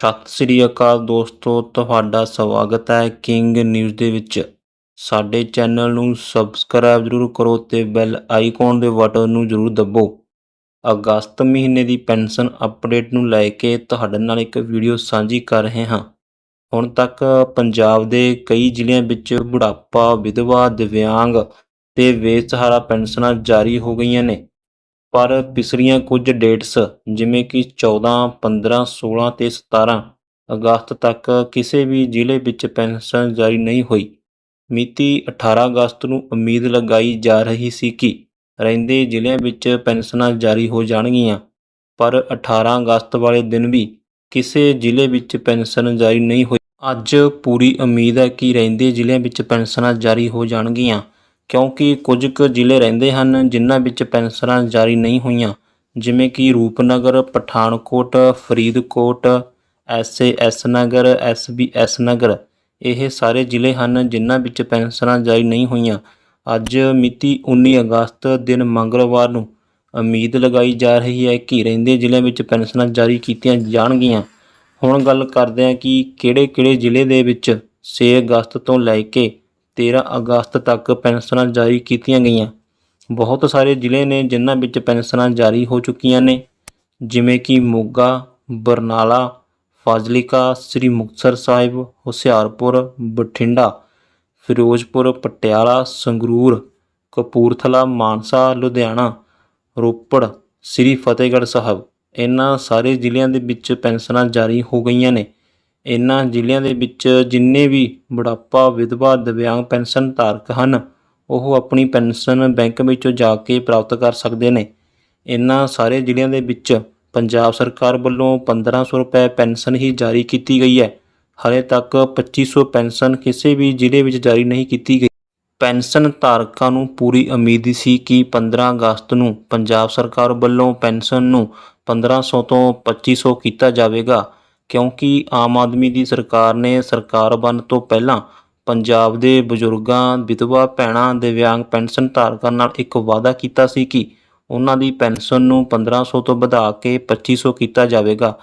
ਸਤਿ ਸ੍ਰੀ ਅਕਾਲ ਦੋਸਤੋ, ਤੁਹਾਡਾ ਸਵਾਗਤ ਹੈ ਕਿੰਗ ਨਿਊਜ਼ ਦੇ ਵਿੱਚ। ਸਾਡੇ ਚੈਨਲ ਨੂੰ ਸਬਸਕ੍ਰਾਈਬ ਜ਼ਰੂਰ ਕਰੋ ਤੇ ਬੈਲ ਆਈਕਨ ਦੇ ਬਟਨ ਨੂੰ ਜ਼ਰੂਰ ਦਬੋ। ਅਗਸਤ ਮਹੀਨੇ ਦੀ ਪੈਨਸ਼ਨ ਅਪਡੇਟ ਨੂੰ ਲੈ ਕੇ ਤੁਹਾਡੇ ਨਾਲ ਇੱਕ ਵੀਡੀਓ ਸਾਂਝੀ ਕਰ ਰਹੇ ਹਾਂ। ਹੁਣ ਤੱਕ ਪੰਜਾਬ ਦੇ ਕਈ ਜ਼ਿਲ੍ਹਿਆਂ ਵਿੱਚ ਬੁਢਾਪਾ, ਵਿਧਵਾ, ਦਿਵਿਆਂਗ ਤੇ ਬੇਸਹਾਰਾ ਪੈਨਸ਼ਨਾਂ ਜਾਰੀ ਹੋ ਗਈਆਂ ਨੇ। ਪਰ ਪਿਛਲੀਆਂ ਕੁਝ ਡੇਟਸ, ਜਿਵੇਂ ਕਿ 14 15 16 ਤੇ 17 ਅਗਸਤ ਤੱਕ ਕਿਸੇ ਵੀ ਜ਼ਿਲ੍ਹੇ ਵਿੱਚ ਪੈਨਸ਼ਨ ਜਾਰੀ ਨਹੀਂ ਹੋਈ। ਮਿਤੀ 18 ਅਗਸਤ ਨੂੰ ਉਮੀਦ ਲਗਾਈ ਜਾ ਰਹੀ ਸੀ ਕਿ ਰਹਿੰਦੇ ਜ਼ਿਲ੍ਹਿਆਂ ਵਿੱਚ ਪੈਨਸ਼ਨਾਂ ਜਾਰੀ ਹੋ ਜਾਣਗੀਆਂ, ਪਰ 18 ਅਗਸਤ ਵਾਲੇ ਦਿਨ ਵੀ ਕਿਸੇ ਜ਼ਿਲ੍ਹੇ ਵਿੱਚ ਪੈਨਸ਼ਨ ਜਾਰੀ ਨਹੀਂ ਹੋਈ। ਅੱਜ ਪੂਰੀ ਉਮੀਦ ਹੈ ਕਿ ਰਹਿੰਦੇ ਜ਼ਿਲ੍ਹਿਆਂ ਵਿੱਚ ਪੈਨਸ਼ਨਾਂ ਜਾਰੀ ਹੋ ਜਾਣਗੀਆਂ। ਕਿਉਂਕਿ ਕੁਝ ਕੁ ਜ਼ਿਲ੍ਹੇ ਰਹਿੰਦੇ ਹਨ ਜਿਨ੍ਹਾਂ ਵਿੱਚ ਪੈਨਸ਼ਨਾਂ ਜਾਰੀ ਨਹੀਂ ਹੋਈਆਂ, ਜਿਵੇਂ ਕਿ ਰੂਪਨਗਰ, ਪਠਾਨਕੋਟ, ਫਰੀਦਕੋਟ, ਐਸ ਨਗਰ ਐਸ ਨਗਰ। ਇਹ ਸਾਰੇ ਜ਼ਿਲ੍ਹੇ ਹਨ ਜਿਨ੍ਹਾਂ ਵਿੱਚ ਪੈਨਸ਼ਨਾਂ ਜਾਰੀ ਨਹੀਂ ਹੋਈਆਂ। ਅੱਜ ਮਿਤੀ 19 ਅਗਸਤ ਦਿਨ ਮੰਗਲਵਾਰ ਨੂੰ ਉਮੀਦ ਲਗਾਈ ਜਾ ਰਹੀ ਹੈ ਕਿ ਰਹਿੰਦੇ ਜ਼ਿਲ੍ਹਿਆਂ ਵਿੱਚ ਪੈਨਸ਼ਨਾਂ ਜਾਰੀ ਕੀਤੀਆਂ ਜਾਣਗੀਆਂ। ਹੁਣ ਗੱਲ ਕਰਦੇ ਹਾਂ ਕਿ ਕਿਹੜੇ-ਕਿਹੜੇ ਜ਼ਿਲ੍ਹੇ ਦੇ ਵਿੱਚ 6 ਅਗਸਤ ਤੋਂ ਲੈ ਕੇ 13 ਅਗਸਤ ਤੱਕ ਪੈਨਸ਼ਨਾਂ ਜਾਰੀ ਕੀਤੀਆਂ ਗਈਆਂ। ਬਹੁਤ ਸਾਰੇ ਜ਼ਿਲ੍ਹੇ ਨੇ ਜਿਨ੍ਹਾਂ ਵਿੱਚ ਪੈਨਸ਼ਨਾਂ ਜਾਰੀ ਹੋ ਚੁੱਕੀਆਂ ਨੇ, ਜਿਵੇਂ ਕਿ ਮੋਗਾ, ਬਰਨਾਲਾ, ਫਾਜ਼ਿਲਕਾ, ਸ੍ਰੀ ਮੁਕਤਸਰ ਸਾਹਿਬ, ਹੁਸ਼ਿਆਰਪੁਰ, ਬਠਿੰਡਾ, ਫਿਰੋਜ਼ਪੁਰ, ਪਟਿਆਲਾ, ਸੰਗਰੂਰ, ਕਪੂਰਥਲਾ, ਮਾਨਸਾ, ਲੁਧਿਆਣਾ, ਰੋਪੜ, ਸ੍ਰੀ ਫਤਿਹਗੜ੍ਹ ਸਾਹਿਬ। ਇਹਨਾਂ ਸਾਰੇ ਜ਼ਿਲ੍ਹਿਆਂ ਦੇ ਵਿੱਚ ਪੈਨਸ਼ਨਾਂ ਜਾਰੀ ਹੋ ਗਈਆਂ ਨੇ। ਇਹਨਾਂ ਜ਼ਿਲ੍ਹਿਆਂ ਦੇ ਵਿੱਚ ਜਿੰਨੇ ਵੀ ਬੁਢਾਪਾ, ਵਿਧਵਾ, ਦਿਵਿਆਂਗ ਪੈਨਸ਼ਨ ਧਾਰਕ ਹਨ, ਉਹ ਆਪਣੀ ਪੈਨਸ਼ਨ ਬੈਂਕ ਵਿੱਚੋਂ ਜਾ ਕੇ ਪ੍ਰਾਪਤ ਕਰ ਸਕਦੇ ਨੇ। ਇਹਨਾਂ ਸਾਰੇ ਜ਼ਿਲ੍ਹਿਆਂ ਦੇ ਵਿੱਚ ਪੰਜਾਬ ਸਰਕਾਰ ਵੱਲੋਂ 1500 ਰੁਪਏ ਪੈਨਸ਼ਨ ਹੀ ਜਾਰੀ ਕੀਤੀ ਗਈ ਹੈ। ਹਾਲੇ ਤੱਕ 2500 ਪੈਨਸ਼ਨ ਕਿਸੇ ਵੀ ਜ਼ਿਲ੍ਹੇ ਵਿੱਚ ਜਾਰੀ ਨਹੀਂ ਕੀਤੀ ਗਈ। ਪੈਨਸ਼ਨ ਧਾਰਕਾਂ ਨੂੰ ਪੂਰੀ ਉਮੀਦ ਸੀ ਕਿ 15 ਅਗਸਤ ਨੂੰ ਪੰਜਾਬ ਸਰਕਾਰ ਵੱਲੋਂ ਪੈਨਸ਼ਨ ਨੂੰ 1500 ਤੋਂ 2500 ਕੀਤਾ ਜਾਵੇਗਾ। ਕਿਉਂਕਿ ਆਮ ਆਦਮੀ ਦੀ ਸਰਕਾਰ ਨੇ ਸਰਕਾਰ ਬਣ ਤੋਂ ਪਹਿਲਾਂ ਪੰਜਾਬ ਦੇ ਬਜ਼ੁਰਗਾਂ, ਵਿਧਵਾ ਭੈਣਾਂ ਦਿਵਿਆਂਗ ਪੈਨਸ਼ਨ ਧਾਰਕਾਂ ਨਾਲ ਇੱਕ ਵਾਅਦਾ ਕੀਤਾ ਸੀ ਕਿ ਉਹਨਾਂ ਦੀ ਪੈਨਸ਼ਨ ਨੂੰ 1500 ਤੋਂ ਵਧਾ ਕੇ 2500 ਕੀਤਾ ਜਾਵੇਗਾ,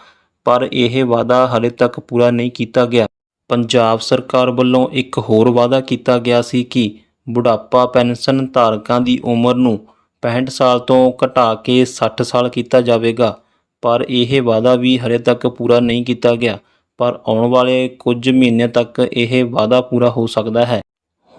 ਪਰ ਇਹ ਵਾਅਦਾ ਹਾਲੇ ਤੱਕ ਪੂਰਾ ਨਹੀਂ ਕੀਤਾ ਗਿਆ। ਪੰਜਾਬ ਸਰਕਾਰ ਵੱਲੋਂ ਇੱਕ ਹੋਰ ਵਾਅਦਾ ਕੀਤਾ ਗਿਆ ਸੀ ਕਿ ਬੁਢਾਪਾ ਪੈਨਸ਼ਨ ਧਾਰਕਾਂ ਦੀ ਉਮਰ ਨੂੰ 65 ਸਾਲ ਤੋਂ ਘਟਾ ਕੇ 60 ਸਾਲ ਕੀਤਾ ਜਾਵੇਗਾ। ਪਰ ਇਹ ਵਾਅਦਾ ਵੀ ਹਲੇ ਤੱਕ ਪੂਰਾ ਨਹੀਂ ਕੀਤਾ ਗਿਆ। ਪਰ ਆਉਣ ਵਾਲੇ ਕੁਝ ਮਹੀਨਿਆਂ ਤੱਕ ਇਹ ਵਾਅਦਾ ਪੂਰਾ ਹੋ ਸਕਦਾ ਹੈ।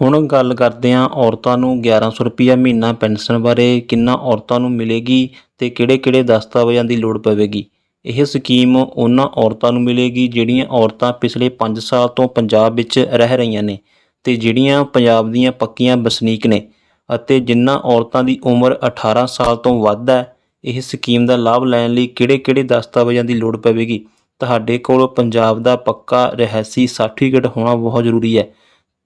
ਹੁਣ ਗੱਲ ਕਰਦੇ ਹਾਂ ਔਰਤਾਂ ਨੂੰ। 1100 ਰੁਪਈਆ ਮਹੀਨਾ ਪੈਨਸ਼ਨ ਬਾਰੇ ਕਿੰਨਾ ਔਰਤਾਂ ਨੂੰ ਮਿਲੇਗੀ ਤੇ ਕਿਹੜੇ-ਕਿਹੜੇ ਦਸਤਾਵੇਜ਼ਾਂ ਦੀ ਲੋੜ ਪਵੇਗੀ? ਇਹ ਸਕੀਮ ਉਹਨਾਂ ਔਰਤਾਂ ਨੂੰ ਮਿਲੇਗੀ ਜਿਹੜੀਆਂ ਔਰਤਾਂ ਪਿਛਲੇ 5 ਸਾਲ ਤੋਂ ਪੰਜਾਬ ਵਿੱਚ ਰਹਿ ਰਹੀਆਂ ਨੇ ਤੇ ਜਿਹੜੀਆਂ ਪੰਜਾਬ ਦੀਆਂ ਪੱਕੀਆਂ ਵਸਨੀਕ ਨੇ ਅਤੇ ਜਿਨ੍ਹਾਂ ਔਰਤਾਂ ਦੀ ਉਮਰ 18 ਸਾਲ ਤੋਂ ਵੱਧ ਹੈ ਇਹ ਸਕੀਮ ਦਾ ਲਾਭ ਲੈਣ ਲਈ ਕਿਹੜੇ-ਕਿਹੜੇ ਦਸਤਾਵੇਜ਼ਾਂ ਦੀ ਲੋੜ ਪਵੇਗੀ? ਤੁਹਾਡੇ ਕੋਲ ਪੰਜਾਬ ਦਾ ਪੱਕਾ ਰਹਿਸੀ ਸਰਟੀਫਿਕੇਟ ਹੋਣਾ ਬਹੁਤ ਜ਼ਰੂਰੀ ਹੈ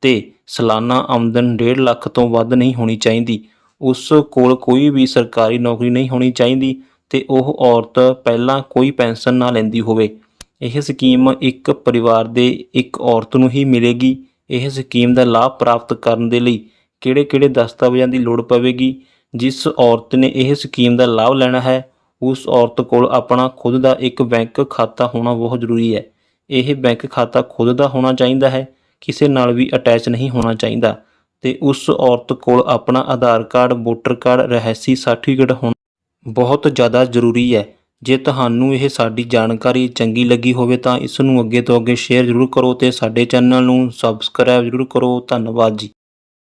ਤੇ ਸਾਲਾਨਾ ਆਮਦਨ 1.5 ਲੱਖ ਤੋਂ ਵੱਧ ਨਹੀਂ ਹੋਣੀ ਚਾਹੀਦੀ। ਉਸ ਕੋਲ ਕੋਈ ਵੀ ਸਰਕਾਰੀ ਨੌਕਰੀ ਨਹੀਂ ਹੋਣੀ ਚਾਹੀਦੀ ਤੇ ਉਹ ਔਰਤ ਪਹਿਲਾਂ ਕੋਈ ਪੈਨਸ਼ਨ ਨਾ ਲੈਂਦੀ ਹੋਵੇ। ਇਹ ਸਕੀਮ ਇੱਕ ਪਰਿਵਾਰ ਦੇ ਇੱਕ ਔਰਤ ਨੂੰ ਹੀ ਮਿਲੇਗੀ। ਇਹ ਸਕੀਮ ਦਾ ਲਾਭ ਪ੍ਰਾਪਤ ਕਰਨ ਦੇ ਲਈ ਕਿਹੜੇ-ਕਿਹੜੇ ਦਸਤਾਵੇਜ਼ਾਂ ਦੀ ਲੋੜ ਪਵੇਗੀ? ਜਿਸ ਔਰਤ ਨੇ ਇਹ ਸਕੀਮ ਦਾ ਲਾਭ ਲੈਣਾ ਹੈ, ਉਸ ਔਰਤ ਕੋਲ ਆਪਣਾ ਖੁਦ ਦਾ ਇੱਕ ਬੈਂਕ ਖਾਤਾ ਹੋਣਾ ਬਹੁਤ ਜ਼ਰੂਰੀ ਹੈ। ਇਹ ਬੈਂਕ ਖਾਤਾ ਖੁਦ ਦਾ ਹੋਣਾ ਚਾਹੀਦਾ ਹੈ, ਕਿਸੇ ਨਾਲ ਵੀ ਅਟੈਚ ਨਹੀਂ ਹੋਣਾ ਚਾਹੀਦਾ ਤੇ ਉਸ ਔਰਤ ਕੋਲ ਆਪਣਾ ਆਧਾਰ ਕਾਰਡ, ਵੋਟਰ ਕਾਰਡ, ਰਹਿਸੀ, ਸਰਟੀਫਿਕੇਟ ਹੋਣਾ ਬਹੁਤ ਜ਼ਿਆਦਾ ਜ਼ਰੂਰੀ ਹੈ। ਜੇ ਤੁਹਾਨੂੰ ਇਹ ਸਾਡੀ ਜਾਣਕਾਰੀ ਚੰਗੀ ਲੱਗੀ ਹੋਵੇ ਤਾਂ ਇਸ ਨੂੰ ਅੱਗੇ ਤੋਂ ਅੱਗੇ ਸ਼ੇਅਰ ਜ਼ਰੂਰ ਕਰੋ ਤੇ ਸਾਡੇ ਚੈਨਲ ਨੂੰ ਸਬਸਕ੍ਰਾਈਬ ਜ਼ਰੂਰ ਕਰੋ। ਧੰਨਵਾਦ ਜੀ।